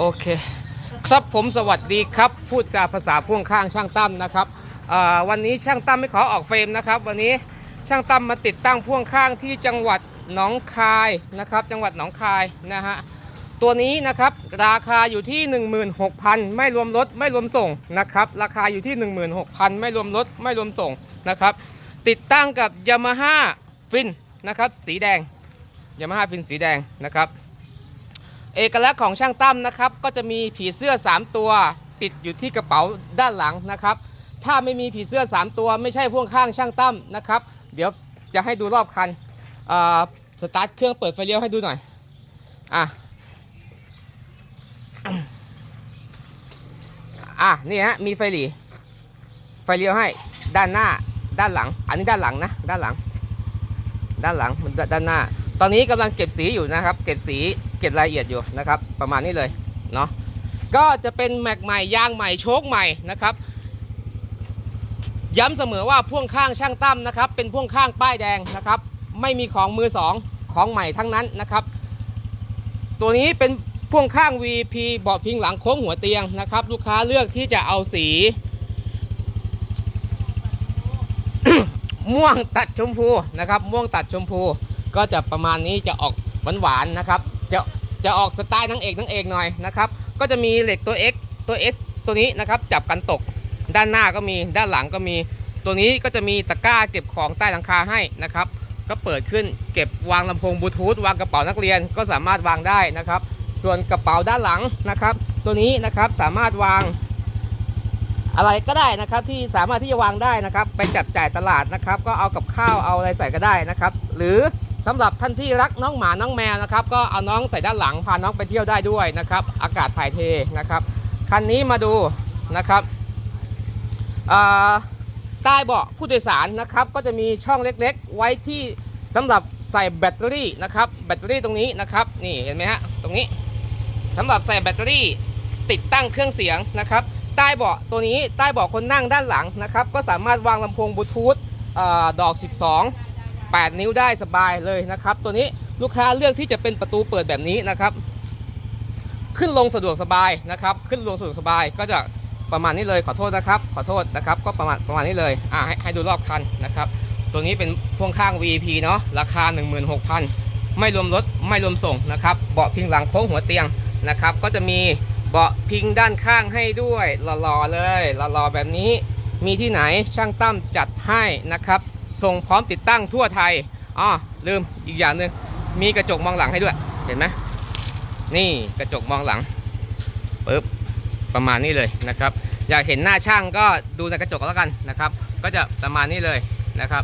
โอเค ครับผมสวัสดีครับ พูดจาภาษาพ่วงข้างช่างตั้มนะครับวันนี้ช่างตั้มไม่ขอออกเฟรมนะครับ วันนี้ช่างตั้มมาติดตั้งพ่วงข้างที่จังหวัดหนองคายนะครับ จังหวัดหนองคายนะฮะตัวนี้นะครับราคาอยู่ที่ 16,000 ไม่รวมรถไม่รวมส่งนะครับ ราคาอยู่ที่ 16,000 ไม่รวมรถไม่รวมส่งนะครับ ติดตั้งกับ Yamaha ฟินนะครับ สีแดง Yamaha ฟินสีแดงนะครับ เอกลักษณ์ของช่างตั้มนะครับ ก็จะมีผีเสื้อ 3 ตัวติดอยู่ที่กระเป๋าด้านหลังนะครับ ถ้าไม่มีผีเสื้อ 3 ตัวไม่ใช่พ่วงข้างช่างตั้มนะครับ เดี๋ยวจะให้ดูรอบคันสตาร์ทเครื่องเปิดไฟเลี้ยวให้ดูหน่อยอะอะนี่ฮะมีไฟหลีไฟเลี้ยวให้ด้านหน้าด้านหลัง อันนี้ด้านหลังนะด้านหลัง ด้านหลังด้านหน้า ตอนนี้กำลังเก็บสีอยู่นะครับ เก็บสีเก็บรายละเอียดอยู่นะครับ ประมาณนี้เลยเนาะก็จะเป็นแม็กใหม่ยางใหม่โชคใหม่นะครับ ย้ำเสมอว่าพ่วงข้างช่างตั้มนะครับ เป็นพ่วงข้างป้ายแดงนะครับ ไม่มีของมือสองของใหม่ทั้งนั้นนะครับ ตัวนี้เป็นพ่วงข้าง VP เบาะพิงหลังโค้งหัวเตียงนะครับ ลูกค้าเลือกที่จะเอาสีม่วงตัดชมพูนะครับ ม่วงตัดชมพู ก็จะประมาณนี้จะออกหวานๆนะครับ จะจะออกสไตล์นางเอกนางเอกหน่อยนะครับ ก็จะมีเหล็กตัว X ตัว S ตัวนี้นะครับ จับกันตก ด้านหน้าก็มีด้านหลังก็มี ตัวนี้ก็จะมีตะกร้าเก็บของใต้หลังคาให้นะครับ ก็เปิดขึ้นเก็บวางลำโพงบลูทูธวางกระเป๋านักเรียนก็สามารถวางได้นะครับ ส่วนกระเป๋าด้านหลังนะครับ ตัวนี้นะครับสามารถวางอะไรก็ได้นะครับที่สามารถที่จะวางได้นะครับ ไปจับจ่ายตลาดนะครับ ก็เอากับข้าวเอาอะไรใส่ก็ได้นะครับ หรือ สำหรับท่านที่รักน้องหมาน้องแมวนะครับ ก็เอาน้องใส่ด้านหลังพาน้องไปเที่ยวได้ด้วยนะครับ อากาศถ่ายเทนะครับคันนี้มาดูนะครับใต้เบาะผู้โดยสารนะครับ ก็จะมีช่องเล็กๆ ไว้ที่สำหรับใส่แบตเตอรี่นะครับแบตเตอรี่ตรงนี้นะครับนี่เห็นไหมฮะตรงนี้สำหรับใส่แบตเตอรี่ติดตั้งเครื่องเสียงนะครับ ใต้เบาะตัวนี้ใต้เบาะคนนั่งด้านหลังนะครับ ก็สามารถวางลำโพงบลูทูธเอ่อดอก 12 8 นิ้วได้สบายเลยนะครับ ตัวนี้ลูกค้าเลือกที่จะเป็นประตูเปิดแบบนี้นะครับ ขึ้นลงสะดวกสบายนะครับ ขึ้นลงสะดวกสบายก็จะประมาณนี้เลยขอโทษนะครับ ขอโทษนะครับ ก็ประมาณประมาณนี้เลยอ่าให้ให้ดูรอบคันนะครับ ตัวนี้เป็นพ่วงข้าง VP เนาะราคา 16,000 ไม่รวมรถไม่รวมส่งนะครับ เบาะพิงหลังโค้งหัวเตียงนะครับ ก็จะมีเบาะพิงด้านข้างให้ด้วยหล่อๆเลยหล่อๆแบบนี้มีที่ไหนช่างตั้มจัดให้นะครับ ส่งพร้อมติดตั้งทั่วไทยอ๋อลืมอีกอย่างหนึ่งมีกระจกมองหลังให้ด้วยเห็นไหมนี่กระจกมองหลังปึ๊บประมาณนี้เลยนะครับ อยากเห็นหน้าช่างก็ดูในกระจกแล้วกันนะครับ ก็จะประมาณนี้เลยนะครับ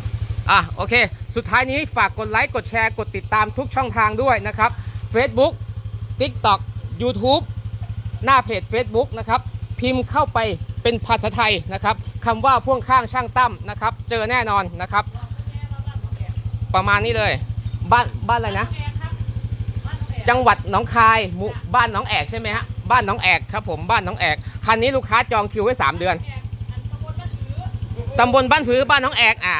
อะโอเค สุดท้ายนี้ฝากกดไลค์กดแชร์กดติดตามทุกช่องทางด้วยนะครับ Facebook TikTok YouTube หน้าเพจ Facebook นะครับ พิมพ์เข้าไปเป็นภาษาไทยนะครับ คำว่าพ่วงข้างช่างตั้มนะครับ เจอแน่นอนนะครับ ประมาณนี้เลย บ้านบ้านอะไรนะ จังหวัดหนองคายมู่บ้านหนองแอกใช่ไหมฮะบ้านหนองแอกครับผมบ้านหนองแอกคันนี้ลูกค้าจองคิวไว้ 3 เดือนตำบลบ้านผือบ้านหนองแอกอ่า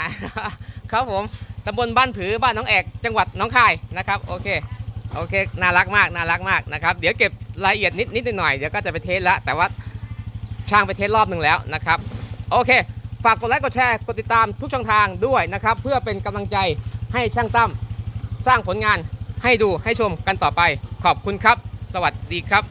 ครับผมตำบลบ้านผือบ้านหนองแอก จังหวัดหนองคายนะครับโอเคโอเคน่ารักมากน่ารักมากนะครับเดี๋ยวเก็บรายละเอียดนิดนิดหน่อยเดี๋ยวก็จะไปเทสล้วแต่ว่าช่างไปเทสรอบหนึ่งแล้วนะครับ โอเค ฝากกดไลค์กดแชร์กดติดตามทุกช่องทางด้วยนะครับ เพื่อเป็นกำลังใจให้ช่างตั้มสร้างผลงานให้ดูให้ชมกันต่อไป ขอบคุณครับ สวัสดีครับ